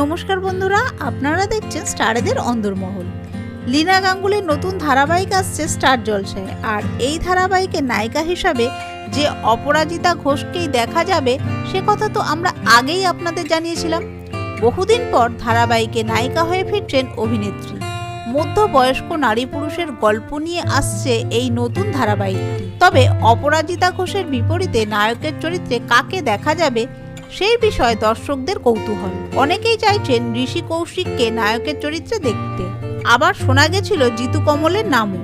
নমস্কার বন্ধুরা, আপনারা দেখছেন স্টারেদের অন্দরমহল। লীনা গাঙ্গুলির নতুন ধারাবাহিক আসছে স্টার জলসায়, আর এই ধারাবাহিকে নায়িকা হিসাবে যে অপরাজিতা ঘোষকেই দেখা যাবে, সে কথা তো আমরা আগেই আপনাদের জানিয়েছিলাম। বহুদিন পর ধারাবাহিকে নায়িকা হয়ে ফিরছেন অভিনেত্রী। মধ্যবয়স্ক নারী পুরুষের গল্প নিয়ে আসছে এই নতুন ধারাবাহিকটি। তবে অপরাজিতা ঘোষের বিপরীতে নায়কের চরিত্রে কাকে দেখা যাবে সেই বিষয়ে দর্শকদের কৌতূহল। অনেকেই চাইছেন ঋষি কৌশিককে নায়কের চরিত্রে দেখতে। আবার শোনা গেছিল জিতু কমলের নামও।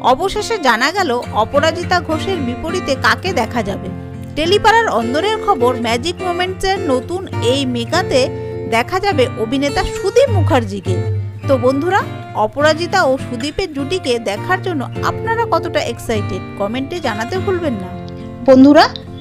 অবশেষে জানা গেল, অপরাজিতা ঘোষের বিপরীতে কাকে দেখা যাবে। টেলিপাড়ার অন্দরের খবর, ম্যাজিক মোমেন্টসের নতুন এই মেগাতে দেখা যাবে অভিনেতা সুদীপ মুখার্জিকে। তো বন্ধুরা, অপরাজিতা ও সুদীপের জুটিকে দেখার জন্য আপনারা কতটা এক্সাইটেড কমেন্টে জানাতে ভুলবেন না। বন্ধুরা